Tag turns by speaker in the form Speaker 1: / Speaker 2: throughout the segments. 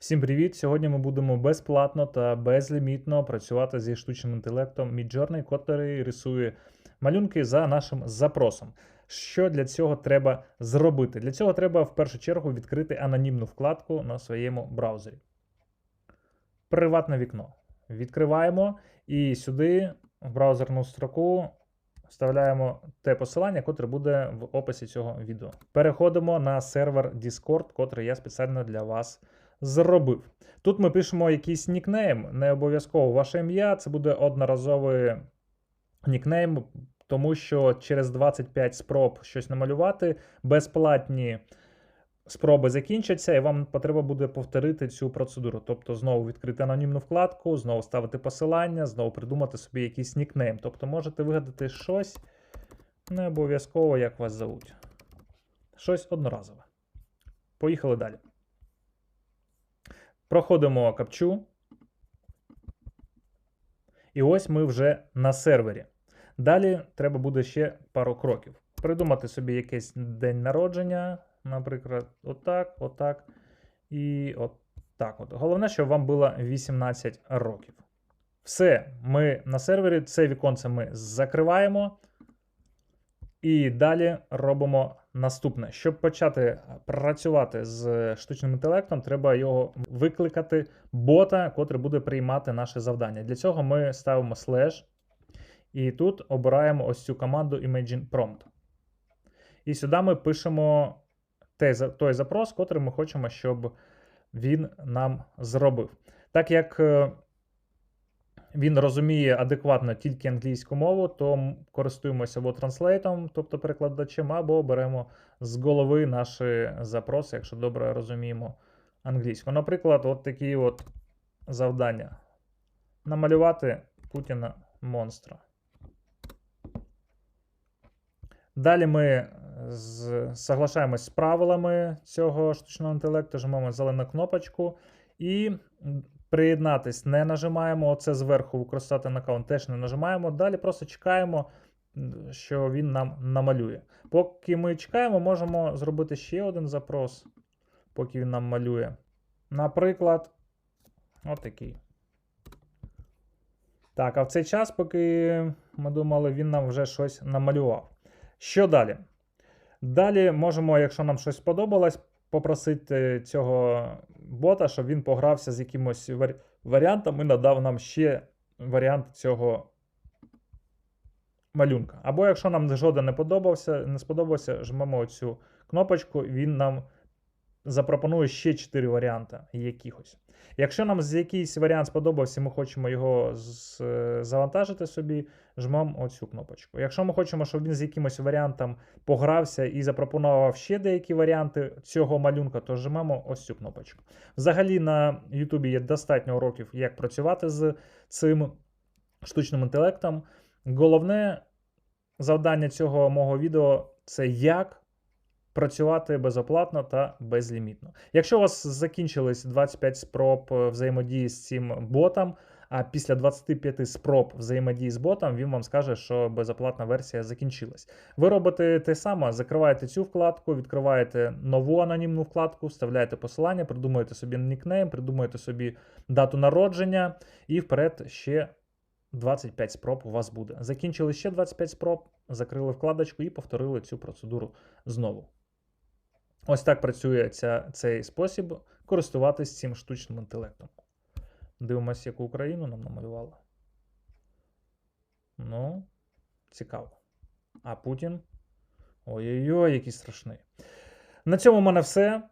Speaker 1: Всім привіт! Сьогодні ми будемо безплатно та безлімітно працювати зі штучним інтелектом Midjourney, котрий рисує малюнки за нашим запросом. Що для цього треба зробити? Для цього треба в першу чергу відкрити анонімну вкладку на своєму браузері. Приватне вікно. Відкриваємо і сюди в браузерну строку вставляємо те посилання, котре буде в описі цього відео. Переходимо на сервер Discord, котрий я спеціально для вас зробив. Тут ми пишемо якийсь нікнейм, не обов'язково ваше ім'я, це буде одноразовий нікнейм, тому що через 25 спроб щось намалювати, безплатні спроби закінчаться, і вам потрібно буде повторити цю процедуру. Тобто знову відкрити анонімну вкладку, знову ставити посилання, знову придумати собі якийсь нікнейм. Тобто можете вигадати щось, не обов'язково, як вас зовуть. Щось одноразове. Поїхали далі. Проходимо капчу. І ось ми вже на сервері. Далі треба буде ще пару кроків. Придумати собі якийсь день народження, наприклад, отак, отак і отак. От. Головне, щоб вам було 18 років. Все, ми на сервері. Це віконце ми закриваємо. І далі робимо наступне. Щоб почати працювати з штучним інтелектом, треба його викликати бота, котрий буде приймати наше завдання. Для цього ми ставимо слеш, і тут обираємо ось цю команду Imagine Prompt. І сюди ми пишемо той запрос, котрий ми хочемо, щоб він нам зробив. Так як е, він розуміє адекватно тільки англійську мову, то користуємося або транслейтом, тобто перекладачем, або беремо з голови наші запроси, якщо добре розуміємо англійську. Наприклад, от такі от завдання: намалювати Путіна монстра. Далі ми з, соглашаємось з правилами цього штучного інтелекту, жмемо зелену кнопочку і приєднатись не нажимаємо. Оце зверху використати аккаунт теж не нажимаємо. Далі просто чекаємо, що він нам намалює. Поки ми чекаємо, можемо зробити ще один запрос, поки він нам малює. Наприклад, отакий. Так, а в цей час, поки ми думали, він нам вже щось намалював. Що далі? Далі можемо, якщо нам щось сподобалось, попросити цього бота, щоб він погрався з якимось варі... варіантом і надав нам ще варіант цього малюнка. Або якщо нам жоден не подобався, не сподобався, жмемо оцю кнопочку, він нам запропонує ще 4 варіанти якихось. Якщо нам якийсь варіант сподобався, ми хочемо його завантажити собі, жмемо оцю кнопочку. Якщо ми хочемо, щоб він з якимось варіантом погрався і запропонував ще деякі варіанти цього малюнка, то жмемо ось цю кнопочку. Взагалі на YouTube є достатньо уроків, як працювати з цим штучним інтелектом. Головне завдання цього мого відео це як працювати безоплатно та безлімітно. Якщо у вас закінчились 25 спроб е, взаємодії з цим ботом, а після 25 спроб взаємодії з ботом він вам скаже, що безоплатна версія закінчилась. Ви робите те саме, закриваєте цю вкладку, відкриваєте нову анонімну вкладку, вставляєте посилання, придумуєте собі нікнейм, придумуєте собі дату народження і вперед ще 25 спроб у вас буде. Закінчили ще 25 спроб, закрили вкладочку і повторили цю процедуру знову. Ось так працює ця, цей спосіб користуватись цим штучним інтелектом. Дивимося, яку Україну нам намалювали. Ну, цікаво. А Путін. Ой-ой-ой, який страшний. На цьому в мене все.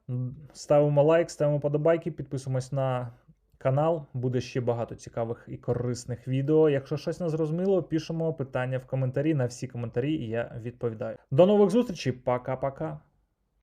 Speaker 1: Ставимо лайк, ставимо подобайки, підписуємось на канал. Буде ще багато цікавих і корисних відео. Якщо щось не зрозуміло, пишемо питання в коментарі. На всі коментарі я відповідаю. До нових зустрічей. Пока-пока.